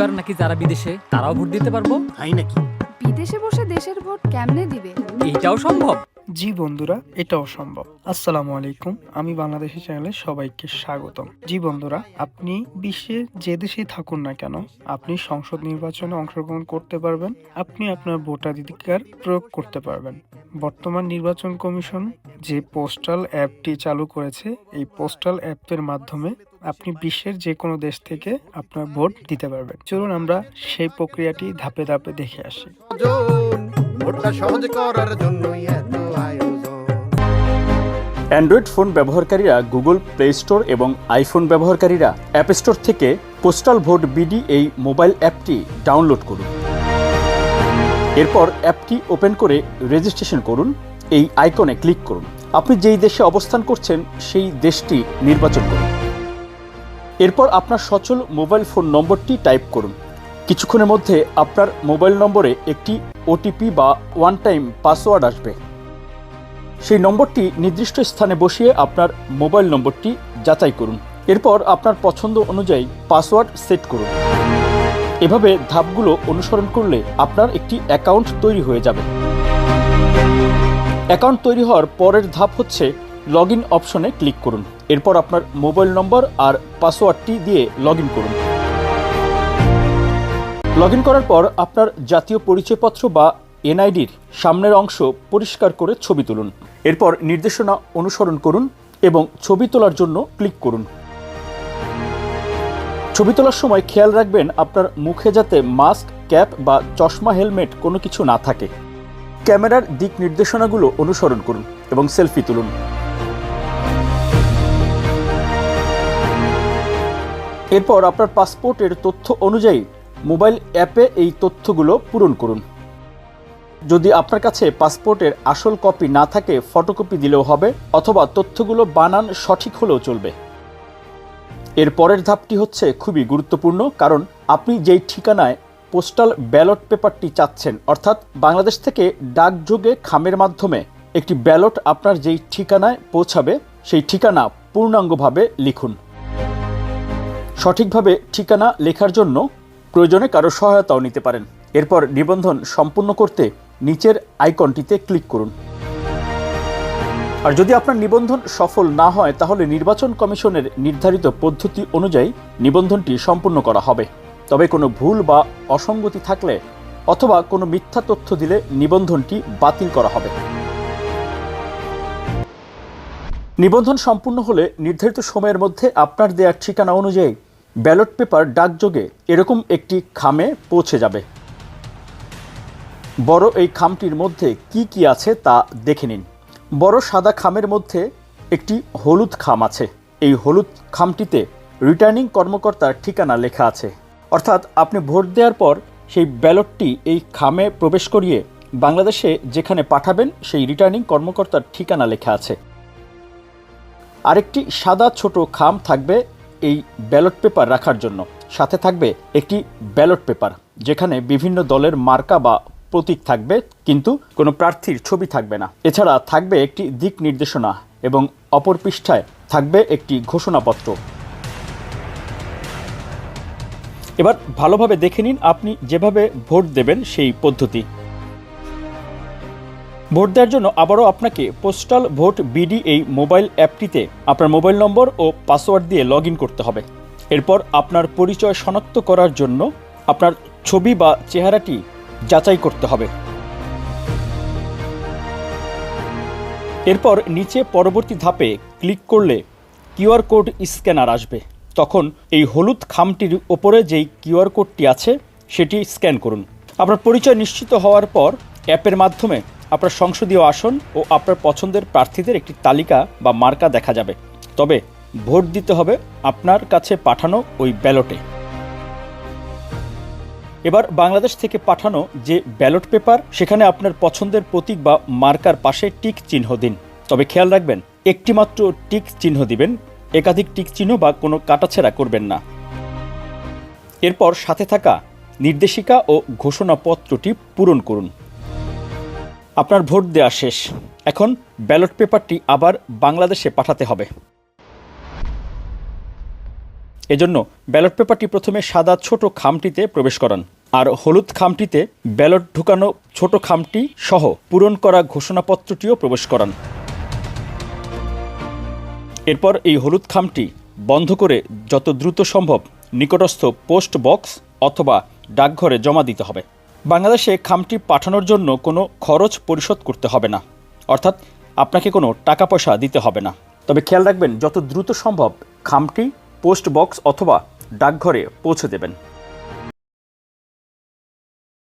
এবার নাকি যারা বিদেশে তারাও ভোট দিতে পারব? তাই নাকি? বিদেশে বসে দেশের ভোট কেমনে দিবে? এইটাও সম্ভব? জি বন্ধুরা এটাও সম্ভব। আসসালামু আলাইকুম আমি বাংলাদেশি চ্যানেলে সবাইকে স্বাগতম। জি বন্ধুরা আপনি বিশ্বে যে দেশেই থাকুন না কেন আপনি সংসদ নির্বাচনে অংশগ্রহণ করতে পারবেন আপনি আপনার ভোটাধিকার প্রয়োগ করতে পারবেন। বর্তমান নির্বাচন কমিশন যে পোস্টাল অ্যাপটি চালু করেছে এই পোস্টাল অ্যাপের মাধ্যমে আপনি বিশ্বের যে কোনো দেশ থেকে আপনার ভোট দিতে পারবেন। চলুন আমরা সেই প্রক্রিয়াটি ধাপে ধাপে দেখে আসি। জন ভোটটা সহজ করার জন্যই এত আয়োজন। অ্যান্ড্রয়েড ফোন ব্যবহারকারীরা গুগল প্লে স্টোর এবং আইফোন ব্যবহারকারীরা অ্যাপ স্টোর থেকে পোস্টাল ভোট বিডি এই মোবাইল অ্যাপটি ডাউনলোড করুন। এরপর অ্যাপটি ওপেন করে রেজিস্ট্রেশন করুন। এই আইকনে ক্লিক করুন। আপনি যেই দেশে অবস্থান করছেন সেই দেশটি নির্বাচন করুন। এরপর আপনার সচল মোবাইল ফোন নম্বরটি টাইপ করুন। কিছুক্ষণের মধ্যে আপনার মোবাইল নম্বরে একটি ওটিপি বা ওয়ান টাইম পাসওয়ার্ড আসবে। সেই নম্বরটি নির্দিষ্ট স্থানে বসিয়ে আপনার মোবাইল নম্বরটি যাচাই করুন। এরপর আপনার পছন্দ অনুযায়ী পাসওয়ার্ড সেট করুন। এভাবে ধাপগুলো অনুসরণ করলে আপনার একটি অ্যাকাউন্ট তৈরি হয়ে যাবে। অ্যাকাউন্ট তৈরি হওয়ার পরের ধাপ হচ্ছে লগ ইন অপশনে ক্লিক করুন। এরপর আপনার মোবাইল নম্বর আর পাসওয়ার্ডটি দিয়ে লগ করুন। লগ করার পর আপনার জাতীয় পরিচয়পত্র বা এনআইডির সামনের অংশ পরিষ্কার করে ছবি তুলুন। এরপর নির্দেশনা অনুসরণ করুন এবং ছবি তোলার জন্য ক্লিক করুন। ছবি তোলার সময় খেয়াল রাখবেন আপনার মুখে যাতে মাস্ক ক্যাপ বা চশমা হেলমেট কোনো কিছু না থাকে। ক্যামেরার দিক নির্দেশনাগুলো অনুসরণ করুন এবং সেলফি তুলুন। এরপর আপনার পাসপোর্টের তথ্য অনুযায়ী মোবাইল অ্যাপে এই তথ্যগুলো পূরণ করুন। যদি আপনার কাছে পাসপোর্টের আসল কপি না থাকে, ফটোকপি দিলেও হবে, অথবা তথ্যগুলো বানান সঠিক হলেও চলবে। এর পরের ধাপটি হচ্ছে খুবই গুরুত্বপূর্ণ, কারণ আপনি যেই ঠিকানায় পোস্টাল ব্যালট পেপারটি চাচ্ছেন, অর্থাৎ বাংলাদেশ থেকে ডাকযোগে খামের মাধ্যমে একটি ব্যালট আপনার যেই ঠিকানায় পৌঁছাবে, সেই ঠিকানা পূর্ণাঙ্গভাবে লিখুন। সঠিকভাবে ঠিকানা লেখার জন্য প্রয়োজনে কারও সহায়তাও নিতে পারেন। এরপর নিবন্ধন সম্পূর্ণ করতে নিচের আইকনটিতে ক্লিক করুন। আর যদি আপনার নিবন্ধন সফল না হয়, তাহলে নির্বাচন কমিশনের নির্ধারিত পদ্ধতি অনুযায়ী নিবন্ধনটি সম্পূর্ণ করা হবে। তবে কোনো ভুল বা অসঙ্গতি থাকলে অথবা কোনো মিথ্যা তথ্য দিলে নিবন্ধনটি বাতিল করা হবে। নিবন্ধন সম্পূর্ণ হলে নির্ধারিত সময়ের মধ্যে আপনার দেয়ার ঠিকানা অনুযায়ী ব্যালট পেপার ডাকযোগে এরকম একটি খামে পৌঁছে যাবে। বড় এই খামটির মধ্যে কি কি আছে তা দেখে নিন। বড় সাদা খামের মধ্যে একটি হলুদ খাম আছে। এই হলুদ খামটিতে রিটার্নিং কর্মকর্তার ঠিকানা লেখা আছে। অর্থাৎ আপনি ভোট দেওয়ার পর সেই ব্যালটটি এই খামে প্রবেশ করিয়ে বাংলাদেশে যেখানে পাঠাবেন সেই রিটার্নিং কর্মকর্তার ঠিকানা লেখা আছে। আরেকটি সাদা ছোট খাম থাকবে এই ব্যালট পেপার রাখার জন্য। সাথে থাকবে একটি ব্যালট পেপার, যেখানে বিভিন্ন দলের মার্কা বা প্রতীক থাকবে, কিন্তু কোনো প্রার্থীর ছবি থাকবে না। এছাড়া থাকবে একটি দিক নির্দেশনা এবং অপর পৃষ্ঠায় থাকবে একটি ঘোষণাপত্র। এবার ভালোভাবে দেখে নিন আপনি যেভাবে ভোট দেবেন সেই পদ্ধতি। ভোট দেওয়ার জন্য আবারও আপনাকে পোস্টাল ভোট বিডি এই মোবাইল অ্যাপটিতে আপনার মোবাইল নম্বর ও পাসওয়ার্ড দিয়ে লগ করতে হবে। এরপর আপনার পরিচয় শনাক্ত করার জন্য আপনার ছবি বা চেহারাটি যাচাই করতে হবে। এরপর নিচে পরবর্তী ধাপে ক্লিক করলে কিউআর কোড স্ক্যানার আসবে। তখন এই হলুদ খামটির ওপরে যেই কিউআর কোডটি আছে, সেটি স্ক্যান করুন। আপনার পরিচয় নিশ্চিত হওয়ার পর অ্যাপের মাধ্যমে আপনার সংসদীয় আসন ও আপনার পছন্দের প্রার্থীদের একটি তালিকা বা মার্কা দেখা যাবে। তবে ভোট দিতে হবে আপনার কাছে পাঠানো ওই ব্যালটে। এবার বাংলাদেশ থেকে পাঠানো যে ব্যালট পেপার, সেখানে আপনার পছন্দের প্রতীক বা মার্কার পাশে টিক চিহ্ন দিন। তবে খেয়াল রাখবেন, একটিমাত্র টিক চিহ্ন দিবেন, একাধিক টিক চিহ্ন বা কোনো কাটাছেড়া করবেন না। এরপর সাথে থাকা নির্দেশিকা ও ঘোষণাপত্রটি পূরণ করুন। আপনার ভোট দেওয়া শেষ। এখন ব্যালট পেপারটি আবার বাংলাদেশে পাঠাতে হবে। এজন্য ব্যালট পেপারটি প্রথমে সাদা ছোট খামটিতে প্রবেশ করান, আর হলুদ খামটিতে ব্যালট ঢুকানো ছোট খামটি সহ পূরণ করা ঘোষণাপত্রটিও প্রবেশ করান। এরপর এই হলুদ খামটি বন্ধ করে যত দ্রুত সম্ভব নিকটস্থ পোস্ট বক্স অথবা ডাকঘরে জমা দিতে হবে। বাংলাদেশে খামটি পাঠানোর জন্য কোনো খরচ পরিশোধ করতে হবে না। অর্থাৎ আপনাকে কোনো টাকা পয়সা দিতে হবে না। তবে খেয়াল রাখবেন, যত দ্রুত সম্ভব খামটি পোস্ট বক্স অথবা ডাকঘরে পৌঁছে দেবেন।